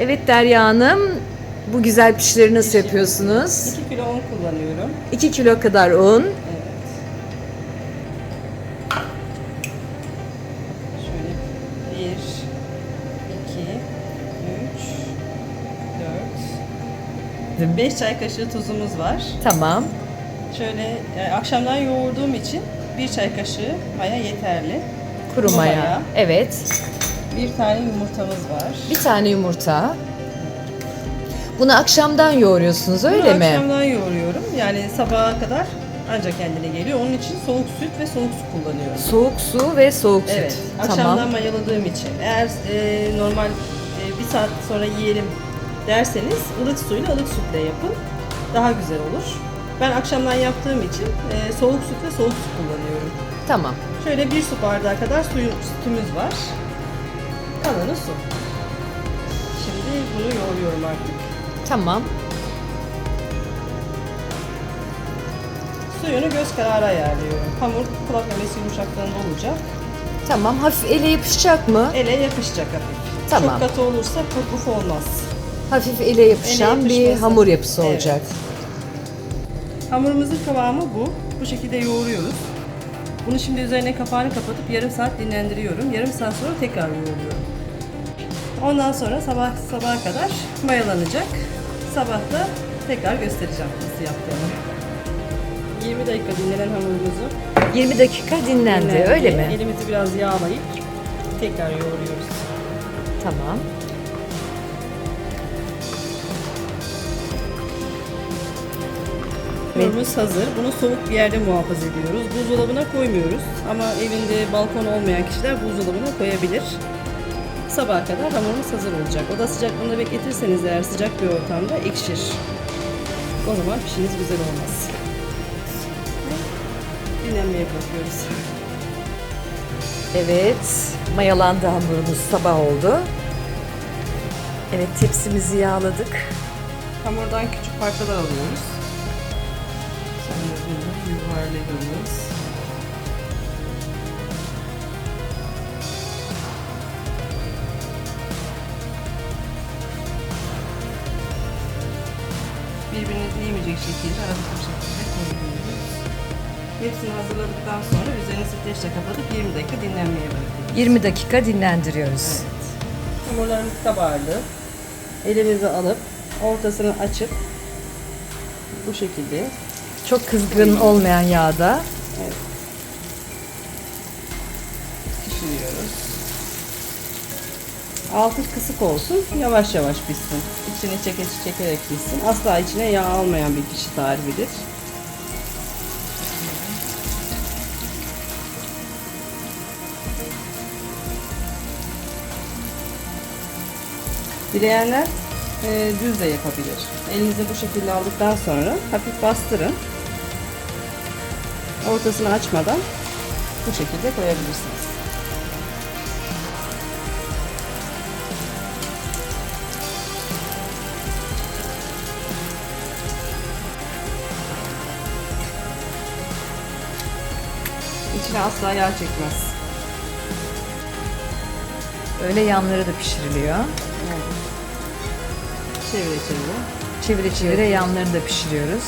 Evet Derya Hanım, bu güzel pişleri nasıl yapıyorsunuz? 2 kilo un kullanıyorum. 2 kilo kadar un. Evet. Şöyle 1, 2, 3, 4, 5 çay kaşığı tuzumuz var. Tamam. Şöyle e, akşamdan yoğurduğum için bir çay kaşığı maya yeterli. Kuru maya. Evet. Bir tane yumurtamız var. Bir tane yumurta. Bunu akşamdan yoğuruyorsunuz öyle Bunu mi? akşamdan yoğuruyorum. Yani sabaha kadar ancak kendine geliyor. Onun için soğuk süt ve soğuk su kullanıyorum. Soğuk su ve soğuk süt. Evet. Akşamdan Tamam. mayaladığım için. Eğer e, normal e, bir saat sonra yiyelim derseniz ılık suyla ılık sütle yapın. Daha güzel olur. Ben akşamdan yaptığım için e, soğuk süt ve soğuk su kullanıyorum. Tamam. Şöyle bir su bardağı kadar suyun, sütümüz var. Kalanı su. Şimdi bunu yoğuruyorum artık. Tamam. Suyunu göz kararı ayarlıyorum. Hamur kulak memesi yumuşaklığında olacak. Tamam. Hafif ele yapışacak mı? Ele yapışacak hafif. Tamam. Çok katı olursa puf olmaz. Hafif ele yapışan Ele bir hamur yapısı Evet. olacak. Hamurumuzun kıvamı bu. Bu şekilde yoğuruyoruz. Bunu şimdi üzerine kapağını kapatıp yarım saat dinlendiriyorum. Yarım saat sonra tekrar yoğuruyorum. Ondan sonra sabah sabaha kadar mayalanacak. Sabah da tekrar göstereceğim nasıl yaptığımı. 20 dakika dinlenen hamurumuzu 20 dakika dinlendi, dinlendi. öyle mi? Elimizi biraz yağlayıp tekrar yoğuruyoruz. Tamam. Hamurumuz hazır. Bunu soğuk bir yerde muhafaza ediyoruz. Buzdolabına koymuyoruz. Ama evinde balkon olmayan kişiler buzdolabına koyabilir. Sabaha kadar hamurumuz hazır olacak. Oda sıcaklığında bekletirseniz eğer sıcak bir ortamda ekşir. O zaman pişiniz güzel olmaz. Dinlenmeye bırakıyoruz. Evet, mayalandı hamurumuz sabah oldu. Evet, tepsimizi yağladık. Hamurdan küçük parçalar alıyoruz. Sonra bunu yuvarlıyoruz. Birbirine değmeyecek şekilde aralıklı bir şekilde koyuyoruz. Hepsini hazırladıktan sonra üzerini streçle kapatıp 20 dakika dinlenmeye bırakıyoruz. 20 dakika dinlendiriyoruz. Evet. Hamurlarımız kabardı. Elimizi alıp ortasını açıp bu şekilde Çok kızgın olmayan yağda. pişiriyoruz. Altı kısık olsun, yavaş yavaş pişsin. İçini çeke çekerek pişsin. Asla içine yağ almayan bir pişi tarifidir. Dileyenler e, düz de yapabilir. Elinizi bu şekilde aldıktan sonra hafif bastırın. Ortasını açmadan bu şekilde koyabilirsiniz. İçine asla yağ çekmez. Öyle yanları da pişiriliyor. Çevire çevire. Çevire çevire yanlarını da pişiriyoruz.